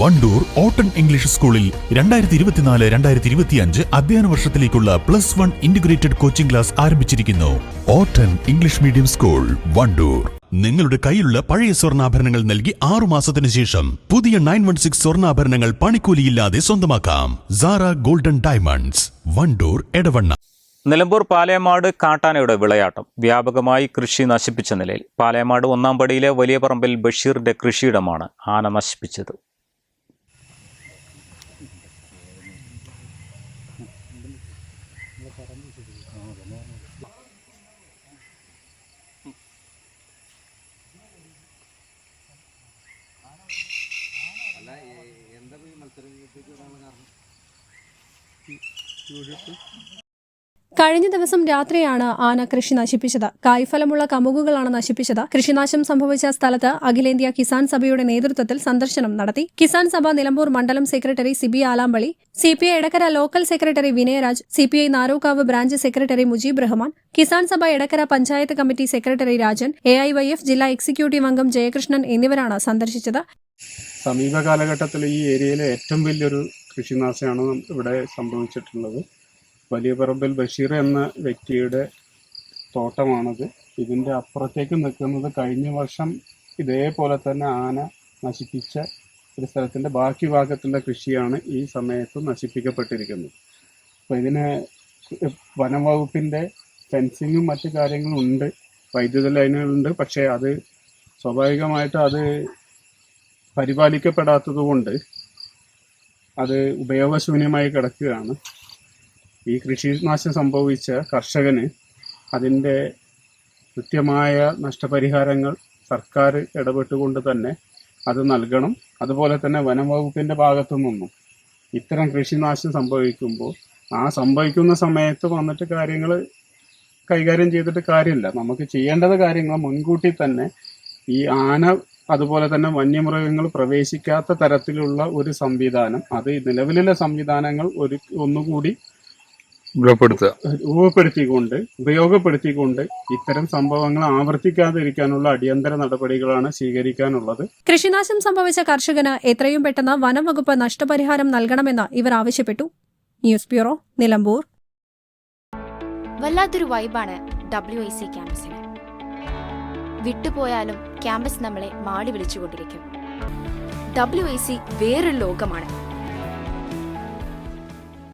Wandoor ഓട്ടൺ English സ്കൂളിൽ രണ്ടായിരത്തി ഇരുപത്തിനാല് രണ്ടായിരത്തി ഇരുപത്തിയഞ്ച് അധ്യയന വർഷത്തിലേക്കുള്ള plus one integrated coaching class ആരംഭിച്ചിരിക്കുന്നു. ഓട്ടൺ ഇംഗ്ലീഷ് മീഡിയം സ്കൂൾ വണ്ടൂർ. നിങ്ങളുടെ കയ്യിലുള്ള പഴയ സ്വർണാഭരണങ്ങൾ നൽകി ആറു മാസത്തിന് ശേഷം പുതിയ നയൻ വൺ സിക്സ് സ്വർണാഭരണങ്ങൾ പണിക്കൂലിയില്ലാതെ സ്വന്തമാക്കാം. Sara golden diamonds Wandoor Edavanna. Nilambur Palayamad കാട്ടാനയുടെ വിളയാട്ടം വ്യാപകമായി കൃഷി നശിപ്പിച്ച നിലയിൽ പാലയമാട് ഒന്നാം പടിയിലെ വലിയ പറമ്പിൽ ബഷീറിന്റെ കൃഷിയിടമാണ് ആന നശിപ്പിച്ചത്. അല്ല എന്താ ഈ മത്സരം? കാരണം കഴിഞ്ഞ ദിവസം രാത്രിയാണ് ആന കൃഷി നശിപ്പിച്ചത്. കായ്ഫലമുള്ള കമുകുകളാണ് നശിപ്പിച്ചത്. കൃഷിനാശം സംഭവിച്ച സ്ഥലത്ത് അഖിലേന്ത്യാ കിസാൻ സഭയുടെ നേതൃത്വത്തിൽ സന്ദർശനം നടത്തി. കിസാൻ സഭ നിലമ്പൂർ മണ്ഡലം secretary Sibi Alampali C P I Edakkara local secretary Vinayaraj C P I Narokkavu branch secretary Mujeeb Rahman Kisan Sabha Edakkara panchayat committee secretary Rajan A I Y F ജില്ലാ എക്സിക്യൂട്ടീവ് അംഗം ജയകൃഷ്ണൻ എന്നിവരാണ് സന്ദർശിച്ചത്. സമീപകാലഘട്ടത്തിൽ ഈ ഏരിയയിലെ ഏറ്റവും വലിയൊരു കൃഷിനാശമാണ് ഇവിടെ സംഭവിച്ചിട്ടുള്ളത്. വലിയ പറമ്പിൽ ബഷീർ എന്ന വ്യക്തിയുടെ തോട്ടമാണത്. ഇതിന്റെ അപ്പുറത്തേക്ക് നിൽക്കുന്നത് കഴിഞ്ഞ വർഷം ഇതേപോലെ തന്നെ ആന നശിപ്പിച്ച ഒരു സ്ഥലത്തിന്റെ ബാക്കി ഭാഗത്തുള്ള കൃഷിയാണ് ഈ സമയത്ത് നശിപ്പിക്കപ്പെട്ടിരിക്കുന്നത്. അപ്പോൾ ഇതിന് വനം വകുപ്പിന്റെ ഫെൻസിങ്ങും മറ്റു കാര്യങ്ങളും ഉണ്ട്. വൈദ്യുത ലൈനുകളുണ്ട്. പക്ഷേ അത് സ്വാഭാവികമായിട്ട് അത് പരിപാലിക്കപ്പെടാത്തത് കൊണ്ട് അത് ഉപയോഗശൂന്യമായി കിടക്കുകയാണ്. ഈ കൃഷിനാശം സംഭവിച്ച കർഷകന് അതിന്റെ കൃത്യമായ നഷ്ടപരിഹാരങ്ങൾ സർക്കാർ ഇടപെട്ടുകൊണ്ട് തന്നെ അത് നൽകണം. അതുപോലെ തന്നെ വനം വകുപ്പിന്റെ ഭാഗത്തു നിന്നും ഇത്തരം കൃഷിനാശം സംഭവിക്കുമ്പോൾ ആ സംഭവിക്കുന്ന സമയത്ത് വന്നിട്ട് കാര്യങ്ങൾ കൈകാര്യം ചെയ്തിട്ട് കാര്യമില്ല. നമുക്ക് ചെയ്യേണ്ടത് കാര്യങ്ങൾ മുൻകൂട്ടി തന്നെ ഈ ആന അതുപോലെ തന്നെ വന്യമൃഗങ്ങൾ പ്രവേശിക്കാത്ത തരത്തിലുള്ള ഒരു സംവിധാനം അത് നിലവിലുള്ള സംവിധാനങ്ങൾ ഒരു ഒന്നുകൂടി രൂപപ്പെടുത്തിക്കൊണ്ട് ഉപയോഗപ്പെടുത്തിക്കൊണ്ട് ഇത്തരം സംഭവങ്ങൾ ആവർത്തിക്കാതിരിക്കാനുള്ള അടിയന്തര നടപടികളാണ് സ്വീകരിക്കാനുള്ളത്. കൃഷിനാശം സംഭവിച്ച കർഷകന് എത്രയും പെട്ടെന്ന് വനം വകുപ്പ് നഷ്ടപരിഹാരം നൽകണമെന്ന് ഇവർ ആവശ്യപ്പെട്ടു. News bureau Nilambur. വല്ലാത്തൊരു വൈബാണ് ഡബ്ല്യു ഐ സി ക്യാമ്പസിന്. വിട്ടുപോയാലും ക്യാമ്പസ് നമ്മളെ മാടി വിളിച്ചുകൊണ്ടിരിക്കും. ഡബ്ല്യു ഐ സി വേറൊരു ലോകമാണ്.